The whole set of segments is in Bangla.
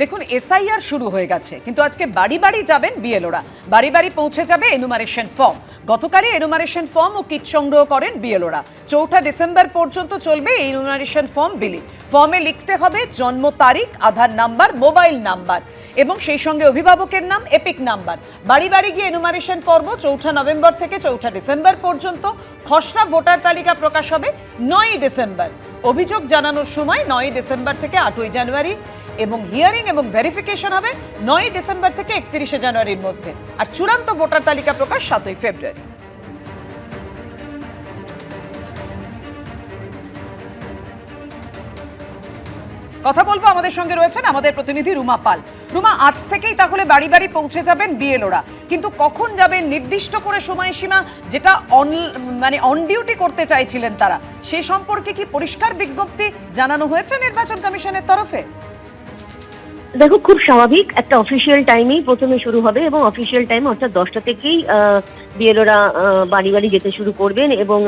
দেখুন এসআইআর শুরু হয়ে গেছে, কিন্তু আজকে বাড়ি বাড়ি যাবেন বিএলওরা বাড়ি বাড়ি পৌঁছে যাবে এনুমারেশন ফর্ম গতকালই এনুমারেশন ফর্ম ও কিট সংগ্রহ করেন বিএলওরা চৌঠা ডিসেম্বর পর্যন্ত চলবে এনুমারেশন ফর্ম বিলি। ফর্মে লিখতে হবে জন্ম তারিখ, আধার নাম্বার মোবাইল নাম্বার এবং সেই সঙ্গে অভিভাবকের নাম এপিক নাম্বার। বাড়ি বাড়ি গিয়ে এনুমারেশন পর্ব চৌঠা নভেম্বর থেকে চৌঠা ডিসেম্বর পর্যন্ত। খসড়া ভোটার তালিকা প্রকাশ হবে নয়ই ডিসেম্বর অভিযোগ জানানোর সময় নয়ই ডিসেম্বর থেকে আটই জানুয়ারি এবং হিয়ারিং এবং ভেরিফিকেশন হবে নয়ই ডিসেম্বর থেকে একত্রিশে জানুয়ারির মধ্যে। আর চূড়ান্ত ভোটার তালিকা প্রকাশ সাতই ফেব্রুয়ারি কথা বলব আমাদের সঙ্গে রয়েছেন আমাদের প্রতিনিধি রুমা পাল। রুমা, আজ থেকেই তাহলে বাড়ি বাড়ি পৌঁছে যাবেন বিএলওরা কিন্তু কখন যাবেন নির্দিষ্ট করে সময়সীমা যেটা অন মানে অন ডিউটি করতে চাইছিলেন তারা? সে সম্পর্কে কি পরিষ্কার বিজ্ঞপ্তি জানানো হয়েছে নির্বাচন কমিশনের তরফে? দেখো, খুব স্বাভাবিক, একটা অফিসিয়াল টাইমেই প্রথমে শুরু হবে এবং অফিসিয়াল টাইম অর্থাৎ দশটা থেকেই বিএলওরা বাড়ি বাড়ি যেতে শুরু করবেন এবং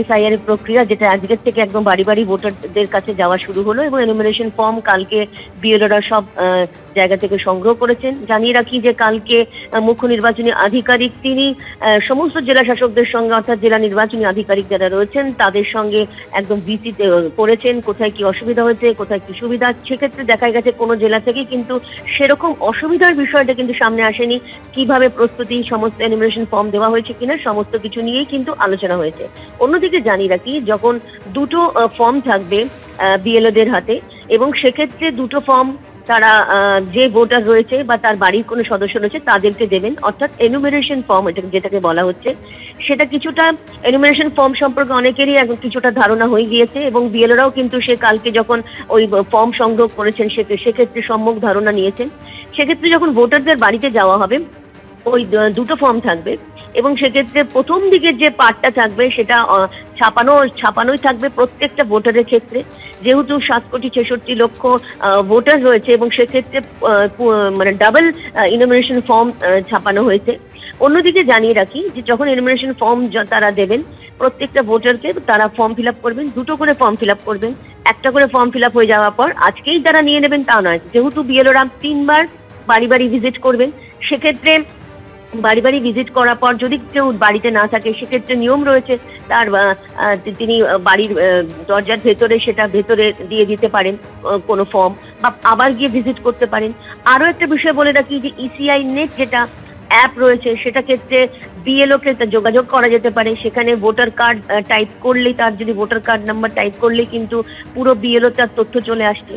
এসআইআর প্রক্রিয়া যেটা আজকের থেকে একদম বাড়ি বাড়ি ভোটারদের কাছে যাওয়া শুরু হলো এবং এনুমিনেশন ফর্ম কালকে বিএলওরা সব জায়গা থেকে সংগ্রহ করেছেন। জানিয়ে রাখি যে কালকে মুখ্য নির্বাচনী আধিকারিক তিনি সমস্ত জেলা শাসকদের সঙ্গে, অর্থাৎ জেলা নির্বাচনী আধিকারিক যারা রয়েছেন, তাদের সঙ্গে একদম ভিসিতে করেছেন কোথায় কি অসুবিধা হয়েছে, কোথায় কি সুবিধা। সেক্ষেত্রে দেখা গেছে কোনো জেলা থেকে কিন্তু সেরকম অসুবিধার বিষয়টা কিন্তু সামনে আসেনি। কীভাবে প্রস্তুতি, সমস্ত অ্যানিমেশন ফর্ম দেওয়া হয়েছে কিনা, সমস্ত কিছু নিয়েই কিন্তু আলোচনা হয়েছে। অন্যদিকে জানি রাখি, যখন দুটো ফর্ম থাকবে বিএলওদের হাতে, এবং সেক্ষেত্রে দুটো ফর্ম তারা যে ভোটার রয়েছে বা তার বাড়ির কোনো সদস্য রয়েছে, তাদেরকে দেবেন। অর্থাৎ এনুমেরেশন ফর্ম এটা যেটাকে বলা হচ্ছে, সেটা কিছুটা এনুমেরেশন ফর্ম সম্পর্কে অনেকেরই এখন কিছুটা ধারণা হয়ে গিয়েছে এবং বিএলরাও কিন্তু সে কালকে যখন ওই ফর্ম সংগ্রহ করেছেন সেক্ষেত্রে সম্যক ধারণা নিয়েছেন। সেক্ষেত্রে যখন ভোটারদের বাড়িতে যাওয়া হবে ওই দুটো ফর্ম থাকবে এবং সেক্ষেত্রে প্রথম দিকের যে পার্টটা থাকবে সেটা ছাপানো, ছাপানোই থাকবে প্রত্যেকটা ভোটারের ক্ষেত্রে। যেহেতু সাত কোটি ছেষট্টি লক্ষ ভোটার রয়েছে এবং সেক্ষেত্রে মানে ডাবল ইনোমিনেশন ফর্ম ছাপানো হয়েছে। অন্যদিকে জানিয়ে রাখি যে যখন ইনোমিনেশন ফর্ম তারা দেবেন, প্রত্যেকটা ভোটারকে তারা ফর্ম ফিল করবেন, দুটো করে ফর্ম ফিল করবেন। একটা করে ফর্ম ফিল হয়ে যাওয়ার পর আজকেই তারা নিয়ে নেবেন তা নয়। যেহেতু বিএলওরা তিনবার বাড়ি বাড়ি ভিজিট করবেন, সেক্ষেত্রে বাড়ি বাড়ি ভিজিট করার পর যদি কেউ বাড়িতে না থাকে, সেক্ষেত্রে নিয়ম রয়েছে তার তিনি বাড়ির দরজার ভেতরে সেটা ভেতরে দিয়ে দিতে পারেন কোনো ফর্ম বা আবার গিয়ে ভিজিট করতে পারেন। আরও একটা বিষয় বলে রাখি যে ইসিআই নেট যেটা অ্যাপ রয়েছে, সেটা ক্ষেত্রে বিএলও কে যোগাযোগ করা যেতে পারে। সেখানে ভোটার কার্ড টাইপ করলেই তার যদি ভোটার কার্ড নাম্বার টাইপ করলেই কিন্তু পুরো বিএলও তার তথ্য চলে আসছে।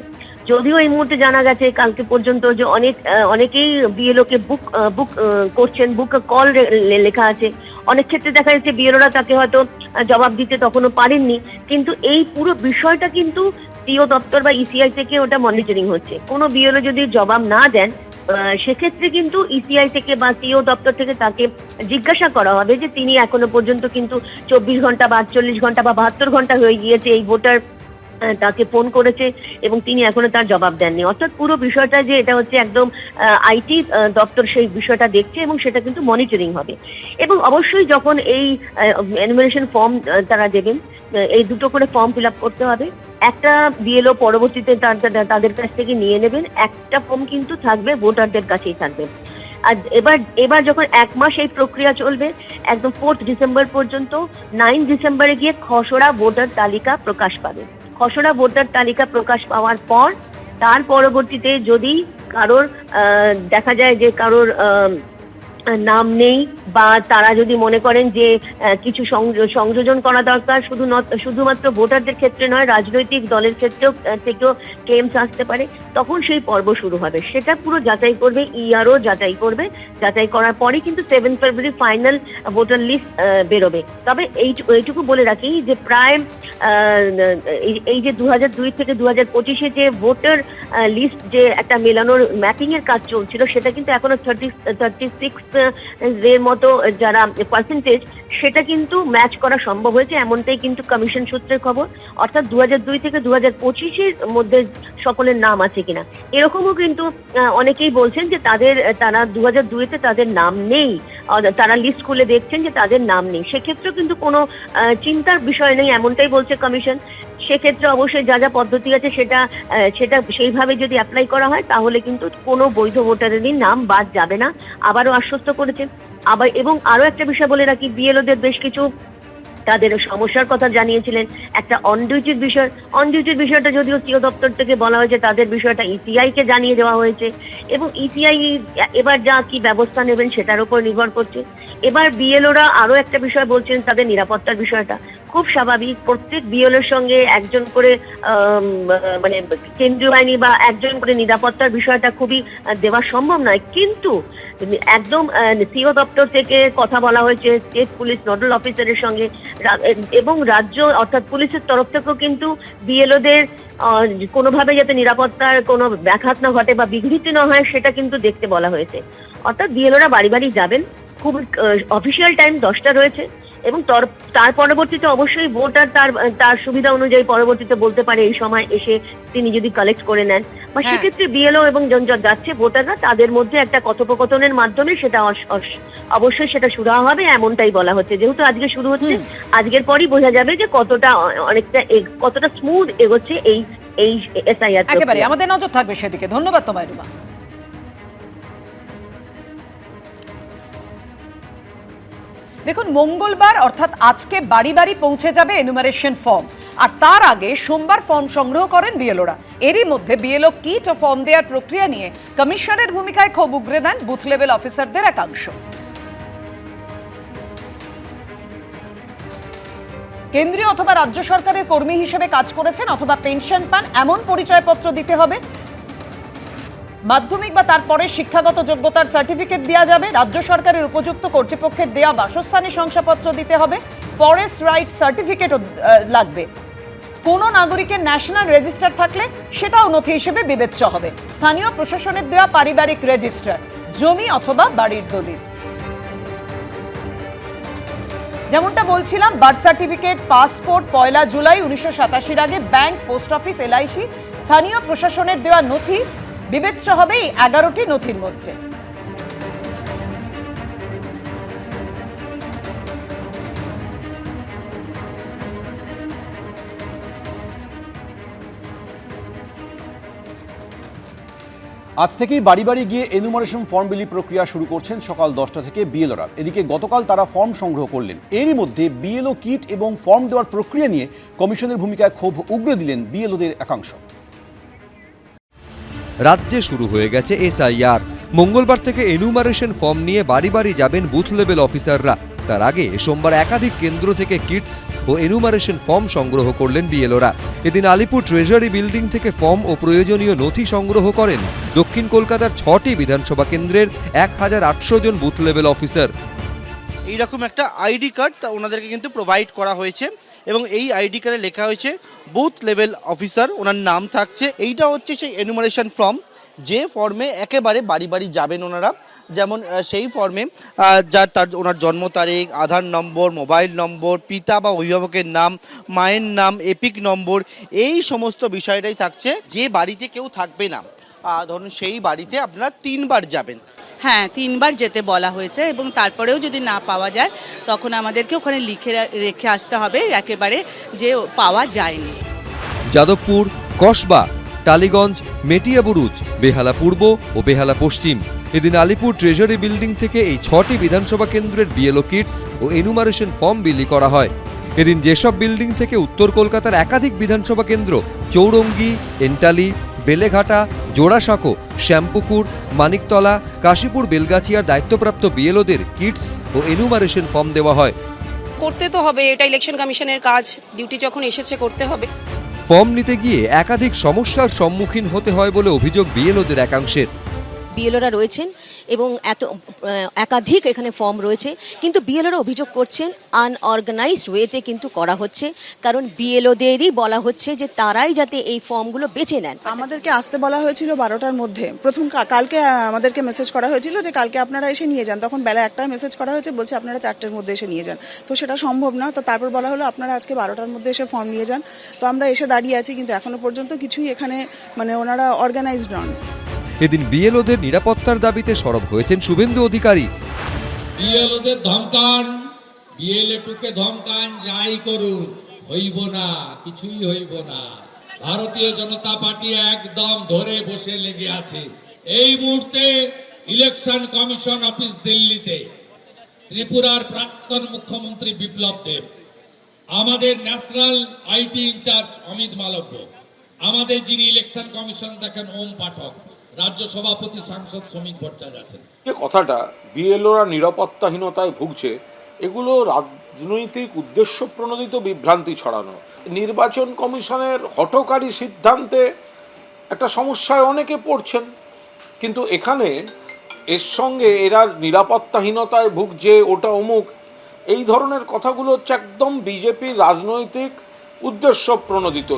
যদিও এই মুহূর্তে জানা গেছে কালকে পর্যন্ত যে অনেক অনেকেই বিএলও কে বুক বুক করছেন বুক কল লেখা আছে। অনেক ক্ষেত্রে দেখা যাচ্ছে বিএলওরা তাকে হয়তো জবাব দিতে তখনও পারেননি। কিন্তু এই পুরো বিষয়টা কিন্তু পিও দপ্তর বা ইসিআই থেকে ওটা মনিটরিং হচ্ছে। কোনো বিএলও যদি জবাব না দেন সেক্ষেত্রে কিন্তু ইসিআই থেকে বা সিও দপ্তর থেকে তাকে জিজ্ঞাসা করা হবে যে তিনি এখনও পর্যন্ত কিন্তু চব্বিশ ঘণ্টা বা আটচল্লিশ ঘণ্টা বা বাহাত্তর ঘণ্টা হয়ে গিয়েছে এই ভোটার তাকে ফোন করেছে এবং তিনি এখনও তার জবাব দেননি। অর্থাৎ পুরো বিষয়টা যে এটা হচ্ছে একদম আইটি দপ্তর সেই বিষয়টা দেখছে এবং সেটা কিন্তু মনিটরিং হবে। এবং অবশ্যই যখন এই অ্যানিমেশন ফর্ম তারা দেবেন এই দুটো করে ফর্ম ফিল আপ করতে হবে। একটা বিএলও পরবর্তীতে তাদের কাছ থেকে নিয়ে নেবেন। একটা ফর্ম কিন্তু থাকবে ভোটারদের কাছেই থাকবে। আর এবার এবার যখন এক মাস এই প্রক্রিয়া চলবে, একদম ফোর্থ ডিসেম্বর পর্যন্ত নাইন ডিসেম্বরে গিয়ে খসড়া ভোটার তালিকা প্রকাশ পাবে। খসড়া ভোটার তালিকা প্রকাশ পাওয়ার পর তার পরবর্তীতে যদি কারোর দেখা যায় যে কারোর নাম নেই বা তারা যদি মনে করেন যে কিছু সংযোজন করা দরকার, শুধু শুধুমাত্র ভোটারদের ক্ষেত্রে নয়, রাজনৈতিক দলের ক্ষেত্রেও থেকেও ক্লেমস আসতে পারে, তখন সেই পর্ব শুরু হবে। সেটা পুরো যাচাই করবে ইআরও যাচাই করবে, যাচাই করার পরে কিন্তু seven February final voter list বেরোবে। তবে এইটু- এইটুকু বলে রাখি যে প্রায় এই- যে দু দুই থেকে দু হাজার পঁচিশে যে ভোটার লিস্ট যে একটা মেলানোর ম্যাপিং এর কাজ চলছিল, সেটা কিন্তু এখনও থার্টি থার্টি সিক্স এর মতো যারা পার্সেন্টেজ সেটা কিন্তু ম্যাচ করা সম্ভব হয়েছে, এমনটাই কিন্তু কমিশন সূত্রের খবর। অর্থাৎ দু দুই থেকে দু হাজার পঁচিশের মধ্যে সকলের নাম আছে কিনা। এরকমও কিন্তু অনেকেই বলছেন যে তাদের, তারা দু হাজার দুইতে তাদের নাম নেই। তারা লিস্ট খুলে দেখছেন যে তাদের নাম নেই। সেক্ষেত্রেও কিন্তু কোনো চিন্তার বিষয় নেই, এমনটাই বলছে কমিশন সেক্ষেত্রে অবশ্যই যা যা পদ্ধতি আছে সেটা সেটা সেইভাবে যদি অ্যাপ্লাই করা হয়, তাহলে কিন্তু কোনো বৈধ ভোটারেরই নাম বাদ যাবে না। আবারও আশ্বস্ত করেছেন। আবার, এবং আরও একটা বিষয় বলে রাখি, বিএলওদের বেশ কিছু তাদের সমস্যার কথা জানিয়েছিলেন। একটা অন ডিউটির বিষয় অন ডিউটির বিষয়টা যদিও সিও দপ্তর থেকে বলা হয়েছে, তাদের বিষয়টা ইসিআই কে জানিয়ে দেওয়া হয়েছে। এবং ইসিআই এবার যা কি ব্যবস্থা নেবেন সেটার উপর নির্ভর করছে। এবার বিএলওরা আরও একটা বিষয় বলছেন, তাদের নিরাপত্তার বিষয়টা। খুব স্বাভাবিক। প্রত্যেক বিএলওর সঙ্গে একজন করে মানে কেন্দ্রীয় বাহিনী বা একজন করে নিরাপত্তার বিষয়টা খুবই দেওয়া সম্ভব নয়। কিন্তু একদম সিও দপ্তর থেকে কথা বলা হয়েছে, স্টেট পুলিশ, নোডাল অফিসারের সঙ্গে এবং রাজ্য অর্থাৎ পুলিশের তরফ থেকেও কিন্তু বিএলওদের কোনোভাবে যাতে নিরাপত্তার কোনো ব্যাঘাত না ঘটে বা বিঘ্নিত না হয়, সেটা কিন্তু দেখতে বলা হয়েছে। অর্থাৎ বিএলওরা বাড়ি বাড়ি যাবেন। খুব অফিসিয়াল টাইম দশটা রয়েছে। এবং তার পরবর্তীতে অবশ্যই ভোটার তার তার সুবিধা অনুযায়ী পরবর্তীতে বলতে পারে এই সময় এসে তিনি যদি কালেক্ট করে নেন। বা হ্যাঁ। সেক্ষেত্রে বিএলও এবং জন যাচ্ছে ভোটাররা তাদের মধ্যে একটা কথোপকথনের মাধ্যমে সেটা অবশ্যই সেটা শুরু হবে এমনটাই বলা হচ্ছে। যেহেতু আজকে শুরু হচ্ছে আজকের পরই বোঝা যাবে যে কতটা অনেকটা কতটা স্মুথ এগোচ্ছে এই এই এসআইআর একেবারে আমাদের নজর থাকবে সেদিকে। ধন্যবাদ তোমায় রুমা। দেখুন, মঙ্গলবার, অর্থাৎ আজকে বাড়ি বাড়ি পৌঁছে যাবে এনুমারেশন ফর্ম আর তার আগে সোমবার ফর্ম সংগ্রহ করেন বিএলওরা। এরই মধ্যে বিএলও কিট ও ফর্ম দেওয়ার প্রক্রিয়া নিয়ে কমিশনের ভূমিকায় ক্ষোভ উগরে দেন বুথ লেভেল অফিসারদের একাংশ। কেন্দ্রীয় অথবা রাজ্য সরকারের কর্মী হিসেবে কাজ করেছেন অথবা পেনশন পান, এমন পরিচয়পত্র দিতে হবে। মাধ্যমিক বা তারপরে শিক্ষাগত যোগ্যতার সার্টিফিকেট দেওয়া যাবে। রাজ্য সরকারের উপযুক্ত কর্তৃপক্ষের দেওয়া বাসস্থানের শংসাপত্র দিতে হবে। ফরেস্ট রাইট সার্টিফিকেটও লাগবে। কোনো নাগরিকের ন্যাশনাল রেজিস্টার থাকলে সেটাও নথি হিসেবে বিবেচ্য হবে। স্থানীয় প্রশাসনের দেওয়া পারিবারিক রেজিস্টার, জমি অথবা বাড়ির দলিল। যেমনটা বলছিলাম, বার্থ সার্টিফিকেট, পাসপোর্ট, পয়লা জুলাই উনিশশো আগে ব্যাংক, পোস্ট অফিস, এলআইসি, স্থানীয় প্রশাসনের দেওয়া নথি বিবেচ্য হবে এই এগারোটি নথির মধ্যে। আজ থেকেই বাড়ি বাড়ি গিয়ে এনুমারেশন ফর্ম বিলি প্রক্রিয়া শুরু করছেন সকাল দশটা থেকে বিএলওরা এদিকে গতকাল তারা ফর্ম সংগ্রহ করলেন। এরই মধ্যে বিএলও কিট এবং ফর্ম দেওয়ার প্রক্রিয়া নিয়ে কমিশনের ভূমিকায় ক্ষোভ উগরে দিলেন বিএলওদের একাংশ। রাজ্যে শুরু হয়ে গেছে এসআইআর। মঙ্গলবার থেকে এনুমারেশন ফর্ম নিয়ে বাড়ি বাড়ি যাবেন বুথ লেভেল অফিসাররা তার আগে সোমবার একাধিক কেন্দ্র থেকে কিটস ও এনুমারেশন ফর্ম সংগ্রহ করলেন বিএলওরা। এদিন আলিপুর ট্রেজারি বিল্ডিং থেকে ফর্ম ও প্রয়োজনীয় নথি সংগ্রহ করেন। দক্ষিণ কলকাতার ছটি বিধানসভা কেন্দ্রের এক হাজার আটশো জন বুথ লেভেল অফিসার এইরকম একটা আইডি কার্ড ওনাদেরকে কিন্তু প্রোভাইড করা হয়েছে। এবং এই আইডি কার্ডে লেখা হয়েছে বুথ লেভেল অফিসার ওনার নাম থাকছে। এইটা হচ্ছে সেই এনুমারেশন ফর্ম যে ফর্মে একেবারে বাড়ি বাড়ি যাবেন ওনারা। যেমন সেই ফর্মে যার তার, ওনার জন্ম তারিখ, আধার নম্বর মোবাইল নম্বর, পিতা বা অভিভাবকের নাম, মায়ের নাম, এপিক নম্বর, এই সমস্ত বিষয়টাই থাকছে। যে বাড়িতে কেউ থাকবে না ধরুন সেই বাড়িতে আপনারা তিনবার যাবেন। হ্যাঁ তিনবার যেতে বলা হয়েছে এবং তারপরেও যদি না পাওয়া যায়, তখন আমাদেরকে ওখানে লিখে রেখে আসতে হবে একেবারে যে পাওয়া যায়নি। যাদবপুর, কসবা, টালিগঞ্জ মেটিয়াবুরুজ বেহালা পূর্ব ও বেহালা পশ্চিম। এদিন আলিপুর ট্রেজারি বিল্ডিং থেকে এই ছটি বিধানসভা কেন্দ্রের বিএলও কিটস ও এনুমারেশন ফর্ম বিলি করা হয়। এদিন যেসব বিল্ডিং থেকে উত্তর কলকাতার একাধিক বিধানসভা কেন্দ্র, চৌরঙ্গি, এন্টালি বেলেঘাটা জোড়াসাঁকো শ্যামপুকুর মানিকতলা কাশীপুর বেলগাছিয়ার দায়িত্বপ্রাপ্ত বিএলওদের কিটস ও এনুমারেশন ফর্ম দেওয়া হয়। করতে তো হবে এটা ইলেকশন কমিশনের কাজ ডিউটি যখন এসেছে করতে হবে। ফর্ম নিতে গিয়ে একাধিক সমস্যার সম্মুখীন হতে হয় বলে অভিযোগ বিএলওদের একাংশের। বিএলওরা রয়েছেন এবং এত একাধিক এখানে ফর্ম রয়েছে। কিন্তু বিএলওরা অভিযোগ করছেন আনঅর্গানাইজড ওয়েতে কিন্তু করা হচ্ছে। কারণ বিএলওদেরই বলা হচ্ছে যে তারাই যাতে এই ফর্মগুলো বেছে নেন। আমাদেরকে আসতে বলা হয়েছিল বারোটার মধ্যে। প্রথম কালকে আমাদেরকে মেসেজ করা হয়েছিল যে কালকে আপনারা এসে নিয়ে যান। তখন বেলা একটায় মেসেজ করা হয়েছে, বলছে আপনারা চারটের মধ্যে এসে নিয়ে যান। তো সেটা সম্ভব না তো তারপর বলা হলো, আপনারা আজকে বারোটার মধ্যে এসে ফর্ম নিয়ে যান। তো আমরা এসে দাঁড়িয়ে আছি, কিন্তু এখনও পর্যন্ত কিছুই এখানে মানে ওনারা অর্গানাইজড নন। এদিন বিএলওদের নিরাপত্তার দাবিতে সরব হয়েছেন শুভেন্দু অধিকারী। বিএলওদের ধমকান বিএলএ টুকে ধমকান, যাই করুন, হইব না, কিছুই হইব না। ভারতীয় জনতা পার্টি একদম ধরে বসে লেগে আছে। এই মুহূর্তে ইলেকশন কমিশন অফিস দিল্লিতে, ত্রিপুরার প্রাক্তন মুখ্যমন্ত্রী বিপ্লব দেব, আমাদের national IT incharge Amit Malviya, আমাদের যিনি ইলেকশন কমিশন দেখেন ওম পাঠক। রাজ্য সাংসদ শ্রমিক ভট্টাচার্য আছেন। যে কথাটা বিএলওরা নিরাপত্তাহীনতায় ভুগছে, এগুলো রাজনৈতিক উদ্দেশ্য প্রণোদিত বিভ্রান্তি ছড়ানো। নির্বাচন কমিশনের হঠকারী সিদ্ধান্তে একটা সমস্যায় অনেকে পড়ছেন, কিন্তু এখানে এর সঙ্গে এরা নিরাপত্তাহীনতায় ভুগছে, ওটা অমুক। এই ধরনের কথাগুলো হচ্ছে একদম বিজেপির রাজনৈতিক উদ্দেশ্য প্রণোদিত।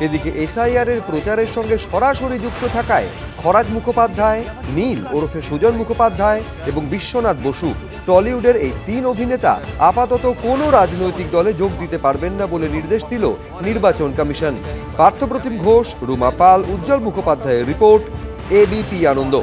এদিকে এসআইআর এর প্রচারের সঙ্গে সরাসরি যুক্ত থাকায় খরাজ মুখোপাধ্যায়, নীল ওরফে সুজন মুখোপাধ্যায় এবং বিশ্বনাথ বসু টলিউডের এই তিন অভিনেতা আপাতত কোনো রাজনৈতিক দলে যোগ দিতে পারবেন না বলে নির্দেশ দিল নির্বাচন কমিশন। পার্থপ্রতিম ঘোষ, রুমা পাল, উজ্জ্বল মুখোপাধ্যায়ের রিপোর্ট এবিপি আনন্দ।